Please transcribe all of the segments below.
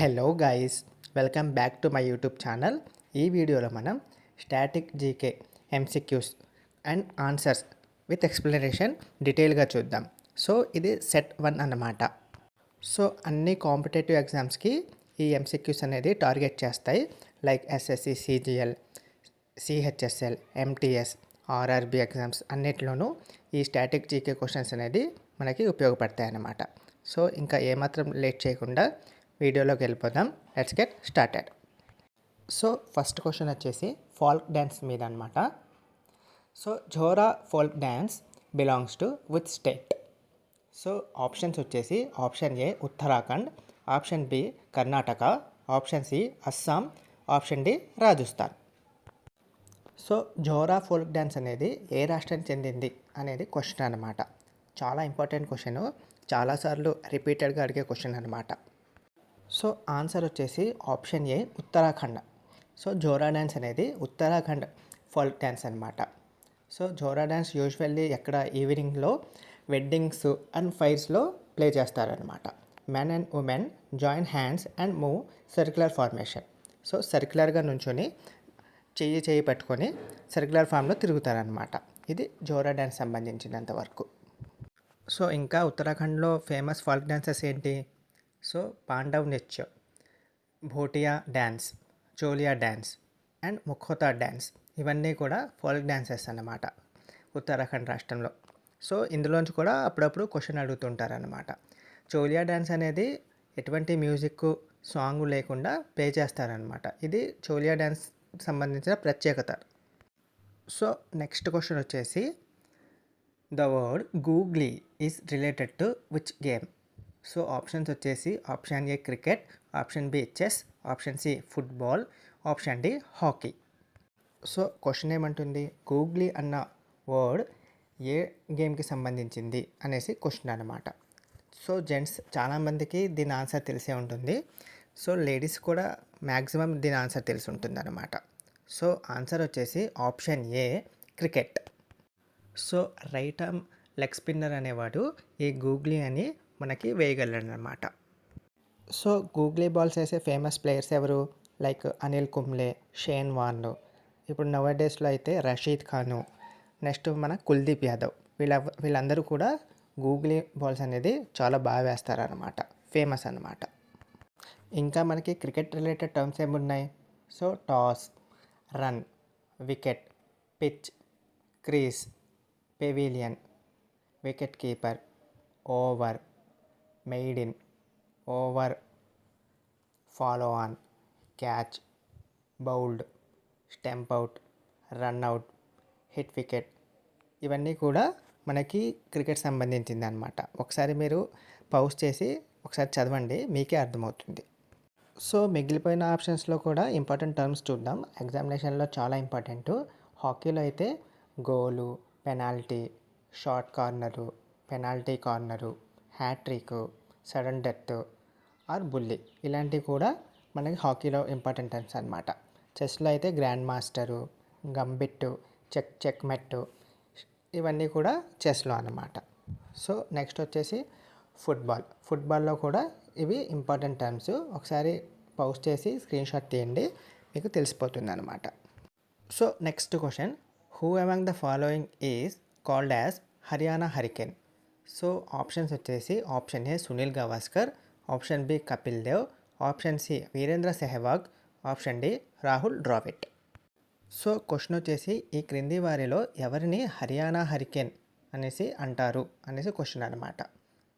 Hello guys welcome back to my YouTube channel ఈ వీడియోలో మనం static GK MCQs and answers with explanation డీటెయిల్గా చూద్దాం. సో ఇది సెట్ వన్ అన్నమాట. సో అన్ని కాంపిటేటివ్ ఎగ్జామ్స్కి ఈ ఎంసిక్యూస్ అనేది టార్గెట్ చేస్తాయి. Like SSC CGL CHSL MTS RRB exams అన్నిటిలోనూ ఈ స్టాటిక్ జీకే క్వశ్చన్స్ అనేది మనకి ఉపయోగపడతాయి అన్నమాట. సో ఇంకా ఏమాత్రం లేట్ చేయకుండా వీడియోలోకి వెళ్ళిపోదాం. Let's get started so first question వచ్చేసి ఫోల్క్ డ్యాన్స్ మీద అనమాట so Jora folk dance belongs to with state so options వచ్చేసి option A Uttarakhand option B Karnataka option C Assam option D Rajasthan. So Jora folk dance అనేది ఏ రాష్ట్రానికి చెందింది అనేది question అనమాట. చాలా ఇంపార్టెంట్ క్వశ్చన్ చాలాసార్లు రిపీటెడ్గా అడిగే క్వశ్చన్ అనమాట. సో ఆన్సర్ వచ్చేసి option A Uttarakhand. So Jora dance అనేది ఉత్తరాఖండ్ ఫోల్క్ డ్యాన్స్ అనమాట సో జోరా డ్యాన్స్ యూజువల్లీ ఎక్కడ ఈవినింగ్లో వెడ్డింగ్స్ అండ్ ఫైర్స్లో ప్లే చేస్తారనమాట men and women join hands and move circular formation. So సర్క్యులర్గా నుంచొని చెయ్యి చెయ్యి పట్టుకొని సర్క్యులర్ ఫామ్లో తిరుగుతారనమాట ఇది జోరా డ్యాన్స్ సంబంధించినంత వరకు. సో ఇంకా ఉత్తరాఖండ్లో ఫేమస్ ఫాల్క్ డ్యాన్సెస్ ఏంటి? సో పాండవ్ నృత్యం Bhotiya dance Choliya dance and Mukhota dance ఇవన్నీ కూడా ఫోల్క్ డ్యాన్సెస్ అన్నమాట ఉత్తరాఖండ్ రాష్ట్రంలో. సో ఇందులోంచి కూడా అప్పుడప్పుడు క్వశ్చన్ అడుగుతుంటారనమాట చోలియా డ్యాన్స్ అనేది ఎటువంటి మ్యూజిక్ సాంగ్ లేకుండా ప్లే చేస్తారనమాట ఇది చోలియా డ్యాన్స్ సంబంధించిన ప్రత్యేకత. సో నెక్స్ట్ క్వశ్చన్ వచ్చేసి the word googly is related to which game? So options వచ్చేసి option A cricket option B chess option C football option D hockey. So question ఏమంటుంది? Googly అన్న word ఏ గేమ్కి సంబంధించింది అనేసి క్వశ్చన్ అనమాట సో జెంట్స్ చాలామందికి దీని ఆన్సర్ తెలిసే ఉంటుంది. సో లేడీస్ కూడా మ్యాక్సిమం దీని ఆన్సర్ తెలిసి ఉంటుంది అనమాట సో ఆన్సర్ వచ్చేసి option A cricket. So right arm leg spinner అనేవాడు ఈ గూగ్లీ అని మనకి వేయగలడు అనమాట సో గూగ్లీ బాల్స్ వేసే ఫేమస్ ప్లేయర్స్ ఎవరు? లైక్ అనిల్ కుంబ్లే షేన్ వాన్లు ఇప్పుడు నవ డేస్లో అయితే రషీద్ ఖాను నెక్స్ట్ మన కుల్దీప్ యాదవ్ వీళ్ళ వీళ్ళందరూ కూడా గూగ్లీ బాల్స్ అనేది చాలా బాగా వేస్తారనమాట ఫేమస్ అనమాట ఇంకా మనకి క్రికెట్ రిలేటెడ్ టర్మ్స్ ఏమున్నాయి? So toss run wicket pitch crease pavilion wicket keeper over maiden over follow on catch bowled stump out run out hit wicket ఇవన్నీ కూడా మనకి క్రికెట్ సంబంధించింది అనమాట ఒకసారి మీరు పౌస్ చేసి ఒకసారి చదవండి మీకే అర్థమవుతుంది. సో మిగిలిపోయిన ఆప్షన్స్లో కూడా ఇంపార్టెంట్ టర్మ్స్ చూద్దాం. ఎగ్జామినేషన్లో చాలా ఇంపార్టెంట్ హాకీలో అయితే goal penalty short corner penalty corner hattrick sudden death or bully ఇలాంటివి కూడా మనకి హాకీలో ఇంపార్టెంట్ టర్మ్స్ అనమాట చెస్లో అయితే grand master gambit check checkmate ఇవన్నీ కూడా చెస్లో అన్నమాట. సో నెక్స్ట్ వచ్చేసి ఫుట్బాల్. ఫుట్బాల్లో కూడా ఇవి ఇంపార్టెంట్ టర్మ్స్ ఒకసారి పౌస్ట్ చేసి స్క్రీన్ షాట్ తీయండి మీకు తెలిసిపోతుంది అనమాట so next question who among the following is called as Haryana hurricane? So options వచ్చేసి option A Sunil Gavaskar option B Kapil Dev option C Virender Sehwag option D Rahul Dravid so question వచ్చేసి ఈ క్రింది వారిలో ఎవరిని Haryana hurricane అనేసి అంటారు అనేసి question అనమాట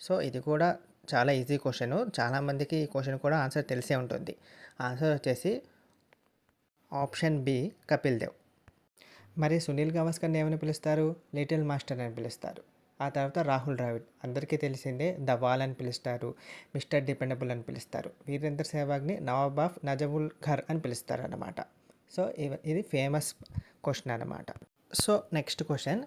సో ఇది కూడా చాలా ఈజీ క్వశ్చన్. చాలామందికి ఈ క్వశ్చన్ కూడా ఆన్సర్ తెలిసే ఉంటుంది. ఆన్సర్ వచ్చేసి ఆప్షన్ బి కపిల్ దేవ్. మరి సునీల్ గవాస్కర్ని ఏమని పిలుస్తారు? లిటిల్ మాస్టర్ అని పిలుస్తారు. ఆ తర్వాత రాహుల్ ద్రావిడ్. అందరికీ తెలిసిందే ద వాల్ అని పిలుస్తారు మిస్టర్ డిపెండబుల్ అని పిలుస్తారు వీరేంద్ర సెహ్వాగ్ని నవాబ్ ఆఫ్ నజబుల్ ఘర్ అని పిలుస్తారు అన్నమాట సో ఇది ఫేమస్ క్వశ్చన్ అనమాట so next question.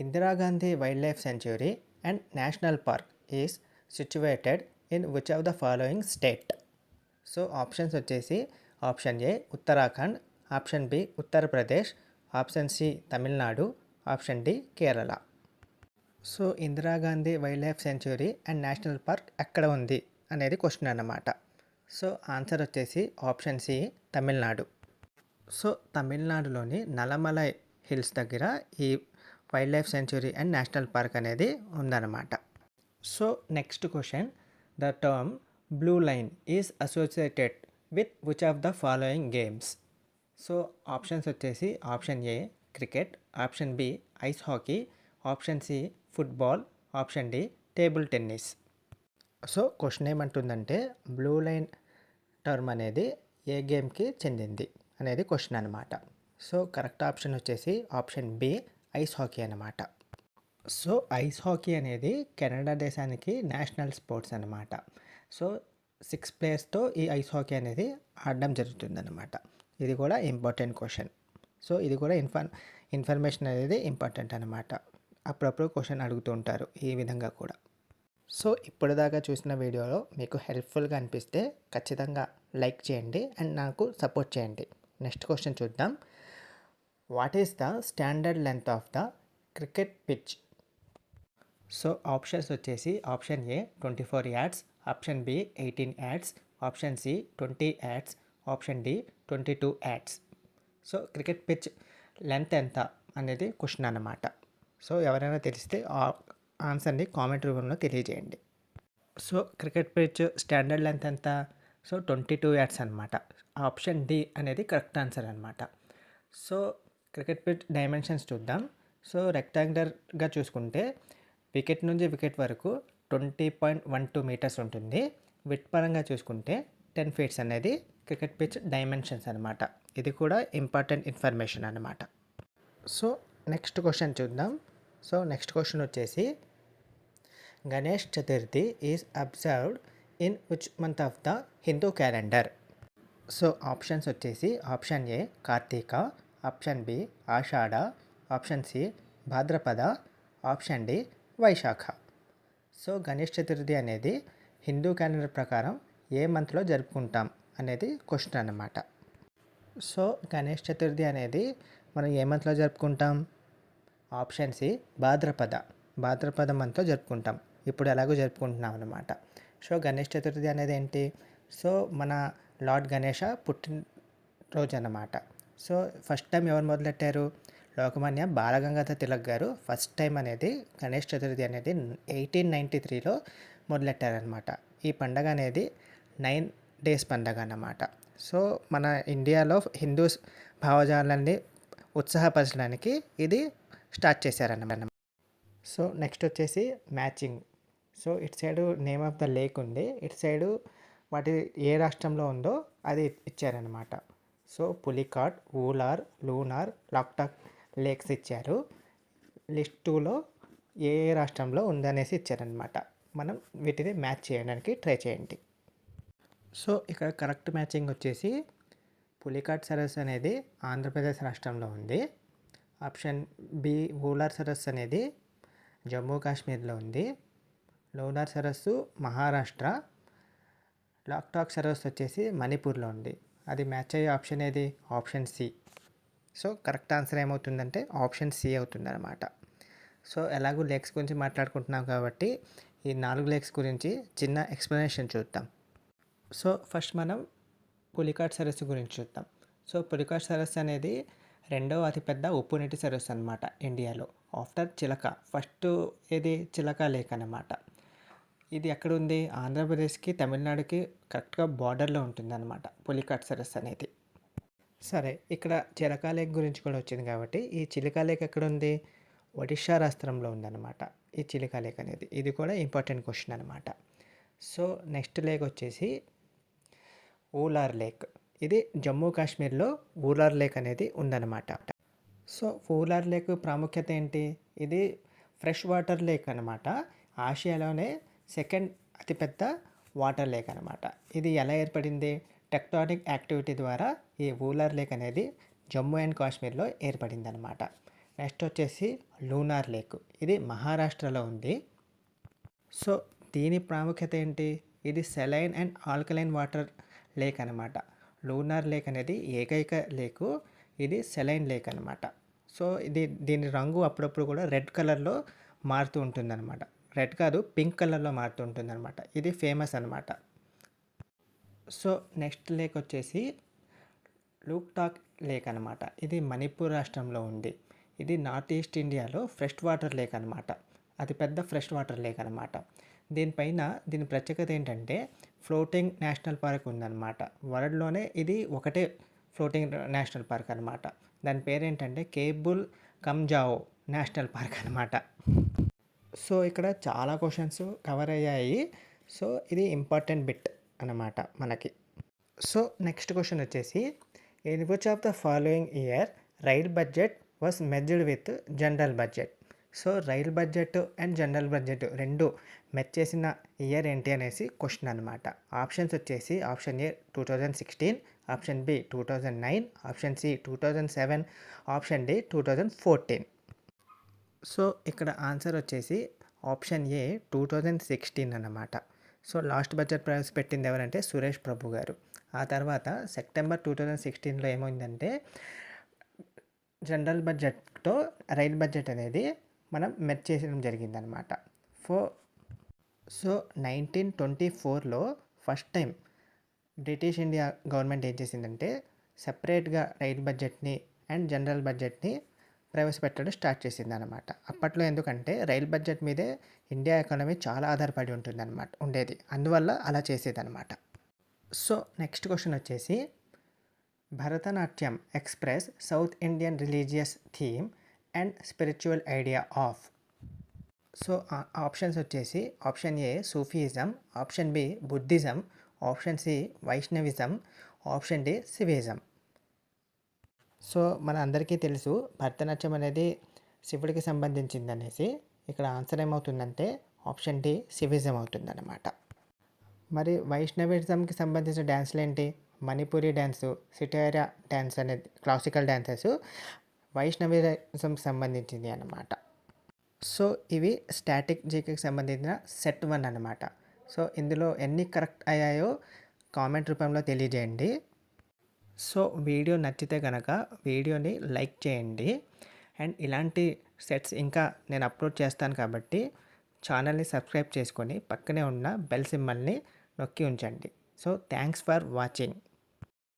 Indira Gandhi wildlife sanctuary and national park is situated in which of the following state? So options వచ్చేసి option A Uttarakhand option B Uttar Pradesh option C Tamil Nadu option D Kerala. So Indira Gandhi wildlife sanctuary and national park ఎక్కడ ఉంది? అనేది question అన్నమాట. So answer వచ్చేసి option C Tamil Nadu. So తమిళనాడులోని Nalamalai hills దగ్గర ఈ wildlife sanctuary and national park అనేది ఉందన్నమాట. So next question. The term blue line is associated with which of the following games. So options వచ్చేసి option A cricket option B ice hockey option C football option D table tennis. So question ఏమంటుందంటే blue line term అనేది ఏ గేమ్కి చెందింది అనేది question అనమాట so correct option వచ్చేసి option B ice hockey అనమాట సో ఐస్ హాకీ అనేది కెనడా దేశానికి నేషనల్ స్పోర్ట్స్ అనమాట సో సిక్స్ ప్లేయర్స్తో ఈ ఐస్ హాకీ అనేది ఆడడం జరుగుతుందన్నమాట. ఇది కూడా ఇంపార్టెంట్ క్వశ్చన్. సో ఇది కూడా ఇన్ఫర్ ఇన్ఫర్మేషన్ అనేది ఇంపార్టెంట్ అనమాట అప్పుడప్పుడు క్వశ్చన్ అడుగుతూ ఉంటారు ఈ విధంగా కూడా. సో ఇప్పటిదాకా చూసిన వీడియోలో మీకు హెల్ప్ఫుల్గా అనిపిస్తే ఖచ్చితంగా లైక్ చేయండి అండ్ నాకు సపోర్ట్ చేయండి. నెక్స్ట్ క్వశ్చన్ చూద్దాం. What is the standard length of the cricket pitch? So options వచ్చేసి option A twenty four yards option B eighteen yards option C twenty yards option D twenty two yards. So cricket pitch length ఎంత అనేది question అన్నమాట. So ఎవరైనా తెలిస్తే ఆన్సర్ని comment రూపంలో తెలియజేయండి. So cricket pitch standard length ఎంత? సో ట్వంటీ టూ యాడ్స్ అనమాట ఆప్షన్ డి అనేది కరెక్ట్ ఆన్సర్ అనమాట సో క్రికెట్ పిచ్ డైమెన్షన్స్ చూద్దాం. సో రెక్టాంగులర్గా చూసుకుంటే వికెట్ నుంచి వికెట్ వరకు twenty point one two metres ఉంటుంది. విట్ పరంగా చూసుకుంటే టెన్ ఫీట్స్ అనేది క్రికెట్ పిచ్ డైమెన్షన్స్ అనమాట ఇది కూడా ఇంపార్టెంట్ ఇన్ఫర్మేషన్ అనమాట సో నెక్స్ట్ క్వశ్చన్ చూద్దాం. సో నెక్స్ట్ క్వశ్చన్ వచ్చేసి Ganesh Chaturthi is observed in which month of the Hindu calendar so options వచ్చేసి option A Kartika option B Ashadha option C Bhadrapada option D Vaishakha. So Ganesh Chaturthi అనేది Hindu calendar ప్రకారం ఏ మంత్లో జరుపుకుంటాం అనేది question అన్నమాట. So Ganesh Chaturthi అనేది మనం ఏ మంత్లో జరుపుకుంటాం? ఆప్షన్ సి భాద్రపద. భాద్రపద మనతో జరుపుకుంటాం. ఇప్పుడు ఎలాగో జరుపుకుంటున్నాం అనమాట సో గణేష్ చతుర్థి అనేది ఏంటి? సో మన లార్డ్ గణేష పుట్టిన రోజు అన్నమాట. సో ఫస్ట్ టైం ఎవరు మొదలెట్టారు? లోకమాన్య బాలగంగాధర తిలక్ గారు ఫస్ట్ టైం అనేది గణేష్ చతుర్థి అనేది ఎయిటీన్ నైంటీ త్రీలో మొదలెట్టారనమాట ఈ పండగ అనేది నైన్ డేస్ పండగ అన్నమాట. సో మన ఇండియాలో హిందూస్ భావజాలాన్ని ఉత్సాహపరచడానికి ఇది స్టార్ట్ చేశారన్నమాట. సో నెక్స్ట్ వచ్చేసి మ్యాచింగ్. సో ఇటు side name of the lake ఉంది. ఇటు సైడు వాటి ఏ రాష్ట్రంలో ఉందో అది ఇచ్చారనమాట సో పులికాట్ ఊలార్ లూనార్ లాక్టాక్ లేక్స్ ఇచ్చారు. లిస్ట్ టూలో ఏ ఏ రాష్ట్రంలో ఉందనేసి ఇచ్చారనమాట మనం వీటిని మ్యాచ్ చేయడానికి ట్రై చేయండి. సో ఇక్కడ కరెక్ట్ మ్యాచింగ్ వచ్చేసి పులికాట్ సరస్సు అనేది ఆంధ్రప్రదేశ్ రాష్ట్రంలో ఉంది. ఆప్షన్ బి ఊలార్ సరస్సు అనేది జమ్మూ కాశ్మీర్లో ఉంది. లోనార్ సరస్సు మహారాష్ట్ర. లాక్టాక్ సరస్సు వచ్చేసి మణిపూర్లో ఉంది. అది మ్యాచ్ అయ్యే ఆప్షన్ ఏది? Option C. So correct answer ఏమవుతుందంటే ఆప్షన్ సి అవుతుందన్నమాట. సో ఎలాగో లేక్స్ గురించి మాట్లాడుకుంటున్నాం కాబట్టి ఈ నాలుగు లేక్స్ గురించి చిన్న ఎక్స్ప్లెనేషన్ చూద్దాం. సో ఫస్ట్ మనం పులికాట్ సరస్సు గురించి చూద్దాం. సో పులికాట్ సరస్సు అనేది రెండవ అతిపెద్ద ఉప్పు నీటి సరస్సు అనమాట ఇండియాలో. ఆఫ్టర్ చిలక. ఫస్ట్ ఇది చిలక లేక్ అనమాట ఇది ఎక్కడ ఉంది ఆంధ్రప్రదేశ్కి తమిళనాడుకి కరెక్ట్గా బార్డర్లో ఉంటుందన్నమాట పులికాట్ సరస్సు అనేది. సరే ఇక్కడ చిలక లేక్ గురించి కూడా వచ్చింది కాబట్టి ఈ చిలక లేక్ ఎక్కడ ఉంది ఒడిషా రాష్ట్రంలో ఉందన్నమాట ఈ చిలక లేక్ అనేది. ఇది కూడా ఇంపార్టెంట్ క్వశ్చన్ అనమాట సో నెక్స్ట్ లేక్ వచ్చేసి ఊలార్ లేక్. ఇది జమ్మూ కాశ్మీర్లో ఊలార్ లేక్ అనేది ఉందన్నమాట. సో ఊలార్ లేక్ ప్రాముఖ్యత ఏంటి? ఇది ఫ్రెష్ వాటర్ లేక్ అనమాట ఆసియాలోనే సెకండ్ అతిపెద్ద వాటర్ లేక్ అనమాట ఇది ఎలా ఏర్పడింది? టెక్టానిక్ యాక్టివిటీ ద్వారా ఈ ఊలార్ లేక్ అనేది జమ్మూ అండ్ కాశ్మీర్లో ఏర్పడింది అనమాట నెక్స్ట్ వచ్చేసి లూనార్ లేక్. ఇది మహారాష్ట్రలో ఉంది. సో దీని ప్రాముఖ్యత ఏంటి? ఇది saline and alkaline water lake అనమాట లూనార్ లేక్ అనేది ఏకైక లేకు. ఇది సెలైన్ లేక్ అనమాట సో ఇది దీని రంగు అప్పుడప్పుడు కూడా రెడ్ కలర్లో మారుతూ ఉంటుందన్నమాట. రెడ్ కాదు పింక్ కలర్లో మారుతూ ఉంటుంది అనమాట ఇది ఫేమస్ అనమాట సో నెక్స్ట్ లేక్ వచ్చేసి లూక్టాక్ లేక్ అనమాట ఇది మణిపూర్ రాష్ట్రంలో ఉంది. ఇది నార్త్ ఈస్ట్ ఇండియాలో ఫ్రెష్ వాటర్ లేక్ అనమాట అతిపెద్ద ఫ్రెష్ వాటర్ లేక్ అనమాట దీనిపైన దీని ప్రత్యేకత ఏంటంటే ఫ్లోటింగ్ నేషనల్ పార్క్ ఉందన్నమాట. వరల్డ్లోనే ఇది ఒకటే ఫ్లోటింగ్ నేషనల్ పార్క్ అనమాట దాని పేరు ఏంటంటే కేబుల్ కమ్జావో నేషనల్ పార్క్ అనమాట సో ఇక్కడ చాలా క్వశ్చన్స్ కవర్ అయ్యాయి. సో ఇది ఇంపార్టెంట్ బిట్ అన్నమాట మనకి. సో నెక్స్ట్ క్వశ్చన్ వచ్చేసి in which of the following year rail budget was merged with general budget? So rail budget and general budget రెండు మెచ్ చేసిన ఇయర్ ఏంటి అనేసి క్వశ్చన్ అనమాట ఆప్షన్స్ వచ్చేసి option A two thousand sixteen option B two thousand nine option C two thousand seven option D two thousand fourteen. So ఇక్కడ answer వచ్చేసి option A two thousand sixteen అన్నమాట. So last budget ప్రవేశపెట్టింది ఎవరంటే సురేష్ ప్రభు గారు. ఆ తర్వాత September two thousand సిక్స్టీన్లో ఏమైందంటే జనరల్ బడ్జెట్తో రైల్ బడ్జెట్ అనేది మనం మెచ్ చేయడం జరిగిందనమాట ఫో సో నైన్టీన్ ట్వంటీ ఫోర్లో first time British India government ఏం చేసిందంటే సపరేట్గా రైల్ బడ్జెట్ని అండ్ జనరల్ బడ్జెట్ని ప్రవేశపెట్టడం స్టార్ట్ చేసింది అనమాట అప్పట్లో ఎందుకంటే రైల్ బడ్జెట్ మీదే ఇండియా ఎకానమీ చాలా ఆధారపడి ఉంటుందన్నమాట ఉండేది. అందువల్ల అలా చేసేదన్నమాట. సో నెక్స్ట్ క్వశ్చన్ వచ్చేసి Bharatanatyam express South Indian religious theme and spiritual idea of. So options వచ్చేసి option A Sufism option B Buddhism option C Vaishnavism option D Shivism. So మన అందరికీ తెలుసు భరతనాట్యం అనేది శివుడికి సంబంధించింది అనేసి ఇక్కడ ఆన్సర్ ఏమవుతుందంటే ఆప్షన్ డి శివిజం అవుతుందన్నమాట. మరి వైష్ణవిజంకి సంబంధించిన డ్యాన్స్లు ఏంటి? మణిపూరి డ్యాన్సు సిటేరియా డ్యాన్స్ అనేది క్లాసికల్ డ్యాన్సెస్ వైష్ణవిజంకి సంబంధించింది అన్నమాట. సో ఇవి స్టాటిక్ జీకేకి సంబంధించిన సెట్ వన్ అనమాట సో ఇందులో ఎన్ని కరెక్ట్ అయ్యాయో కామెంట్ రూపంలో తెలియజేయండి. సో వీడియో నచ్చితే కనుక వీడియోని లైక్ చేయండి. అండ్ ఇలాంటి సెట్స్ ఇంకా నేను అప్లోడ్ చేస్తాను కాబట్టి ఛానల్ని సబ్స్క్రైబ్ చేసుకొని పక్కనే ఉన్న బెల్ సింబల్ని నొక్కి ఉంచండి. So thanks for watching.